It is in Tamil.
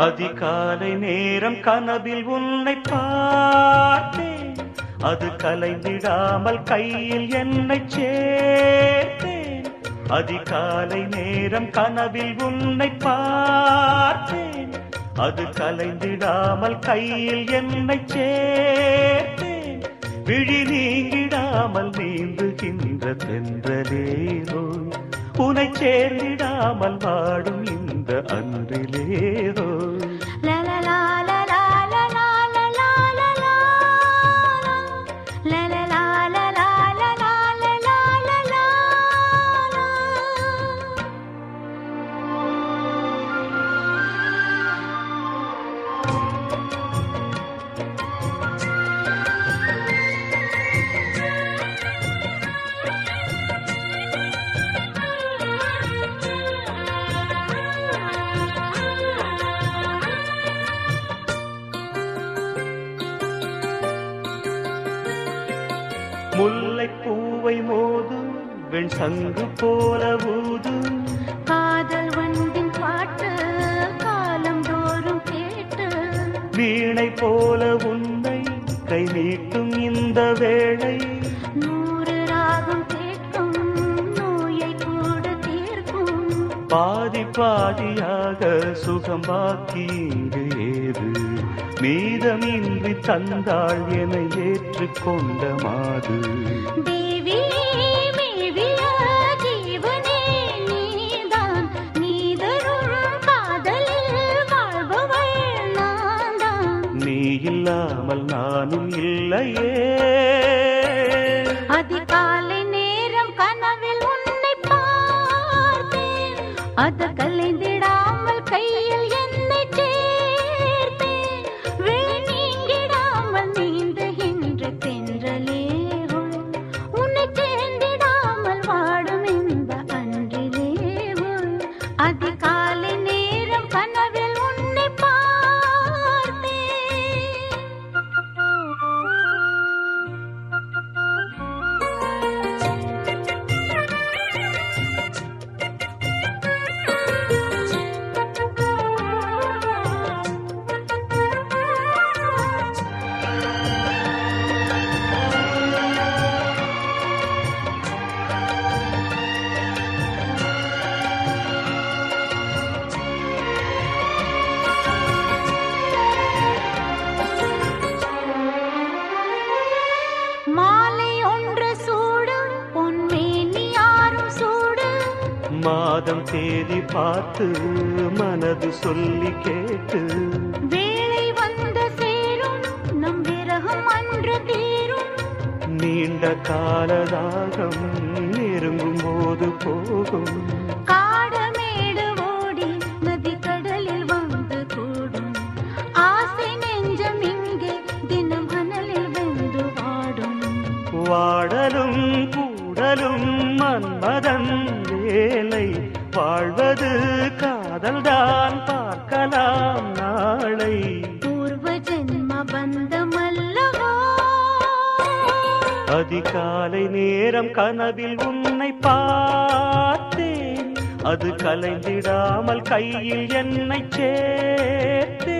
அதிகாலை நேரம் கனவில் உன்னை பார்த்தேன் அது கலைந்திடாமல் கையில் என்னை சேர்த்தேன் அதிகாலை நேரம் கனவில் உன்னை பார்த்தேன் அது கலைந்திடாமல் கையில் என்னை சேர்த்தேன் விழி நீங்கிடாமல் நீந்துகின்ற தென்றலேரோ. உனை சேர்ந்திடாமல் வாடும் இந்த ಅಂದಿಲೇರೋ முல்லை பூவை மோது வெண் சங்கு போல ஊது காதல் வண்டின் பாட்டு காலம் தோறும் கேட்டு. வீணை போல உன்னை கை நீட்டும் இந்த வேளை. நூறு ராகம் கேட்கும் நோயை கூட தீர்க்கும். பாதி பாதியாக சுகம் பாக்கி இங்கு ஏது? மீதமின்றி தந்தாள் என ஏற்றுக்கொண்ட மாது. நீ இல்லாமல் நானும் இல்லையே. அதிகாலை நேரம் கனவில் உன்னை பார்த்தேன். அது கலைந்திடாமல் கையில் மாதம் தேதி பார்த்து மனது சொல்லி கேட்டு. வேளை வந்து சேரும் நம் விரகம் அன்று தீரும். நீண்ட காலதாகம் நெருங்கும் போது போகும். காடமேடு ஓடி நதி கடலில் வந்து கூடும். ஆசை நெஞ்சம் இங்கே தினம் அனலில் வெந்து வாடும். வாடலும் மன்மதன் வேலை வாழ்வது காதல்தான் பார்க்கலாம் நாளை. பூர்வ ஜென்ம பந்தமல்லவோ? அதிகாலை நேரம் கனவில் உன்னை பார்த்தேன். அது கலைந்திடாமல் கையில் என்னை சேர்த்தேன்